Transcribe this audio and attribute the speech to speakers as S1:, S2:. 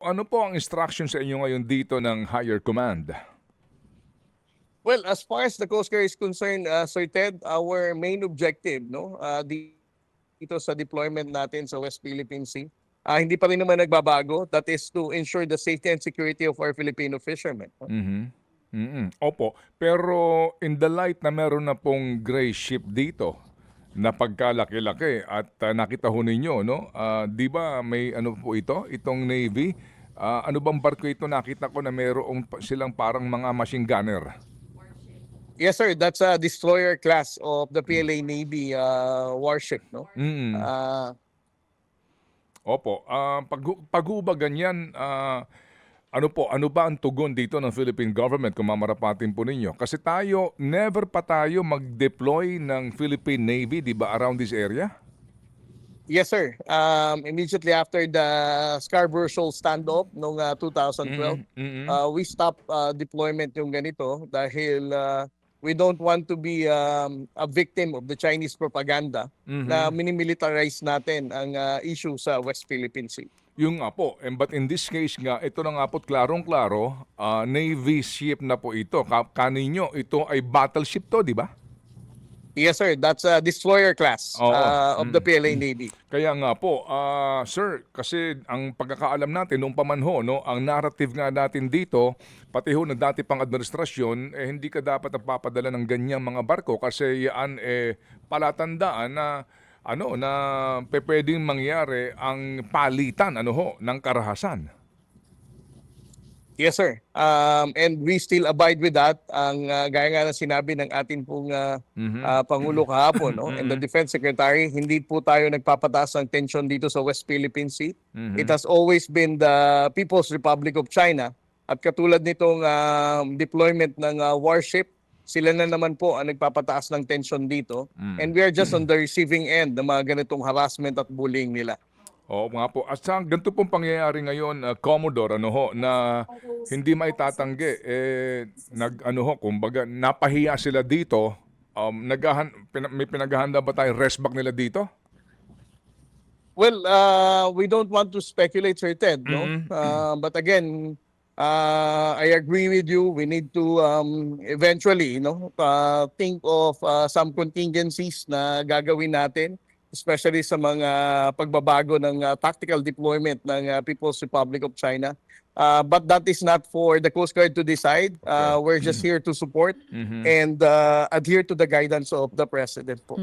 S1: Ano po ang instruction sa inyo ngayon dito ng higher command?
S2: Well, as far as the Coast Guard is concerned, uh, Sir Ted, our main objective, no, uh, di- dito sa deployment natin sa West Philippine Sea, uh, hindi pa rin naman nagbabago. That is to ensure the safety and security of our Filipino fishermen. no?
S1: Mhm. Mhm. Opo. Pero in the light na meron na pong gray ship dito na pagkalaki-laki at ah, nakita ho ninyo, no? Ah, 'Di ba may ano po ito, itong Navy? Ah, ano bang barko ito? Nakita ko na mayroong silang parang mga machine gunner.
S2: Yes, sir. That's a destroyer class of the PLA Navy uh, warship, no?
S1: Mm.
S2: Uh,
S1: Opo. Ah, pag pag ganyan, ah, ano po, ano ba ang tugon dito ng Philippine government kung mamarapatin po ninyo? Kasi tayo, never pa tayo mag-deploy ng Philippine Navy, di ba, around this area?
S2: yes, sir. Um, immediately after the Scarborough Shoal standoff noong uh, 2012,
S1: Mhm.
S2: uh, we stop uh, deployment yung ganito dahil uh, we don't want to be um, a victim of the Chinese propaganda
S1: Mhm.
S2: na minimilitarize natin ang uh, issue sa West Philippine Sea.
S1: Yung nga po, and but in this case nga, ito na nga po klarong-klaro, ah, Navy ship na po ito. Ka kaninyo, ito ay battleship to, di ba?
S2: Yes sir, that's a destroyer class
S1: Oo.
S2: uh, of the PLA Navy.
S1: Kaya nga po, ah, sir, kasi ang pagkakaalam natin noong pamanho, no, ang narrative nga natin dito, pati ho ng dati pang administrasyon, eh, hindi ka dapat nagpapadala ng ganyang mga barko kasi yan eh palatandaan na ano na pe- pwedeng mangyari ang palitan ano ho ng karahasan.
S2: Yes sir. Um, and we still abide with that. Ang uh, gaya nga na sinabi ng ating pong uh,
S1: Mhm.
S2: uh, Pangulo kahapon no? and the Defense Secretary, hindi po tayo nagpapataas ng tension dito sa West Philippine Sea.
S1: Mhm.
S2: It has always been the People's Republic of China at katulad nitong um, deployment ng uh, warship, sila na naman po ang nagpapataas ng tension dito
S1: Mm.
S2: and we are just on the receiving end ng mga ganitong harassment at bullying nila.
S1: Oo nga po. At sa ganito pong pangyayari ngayon, uh, Commodore, ano ho, na hindi maitatanggi, eh, nag, ano ho, kumbaga, napahiya sila dito, um, naghahan, pina, may pinaghahanda ba tayo rest back nila dito?
S2: Well, uh, we don't want to speculate, Sir Ted, no?
S1: Mhm.
S2: Uh, but again, uh, I agree with you. We need to um, eventually, you know, uh, think of uh, some contingencies na gagawin natin, especially sa mga pagbabago ng uh, tactical deployment ng uh, People's Republic of China. Uh, but that is not for the Coast Guard to decide. Uh, we're just here to support
S1: Mhm.
S2: and uh, adhere to the guidance of the President po.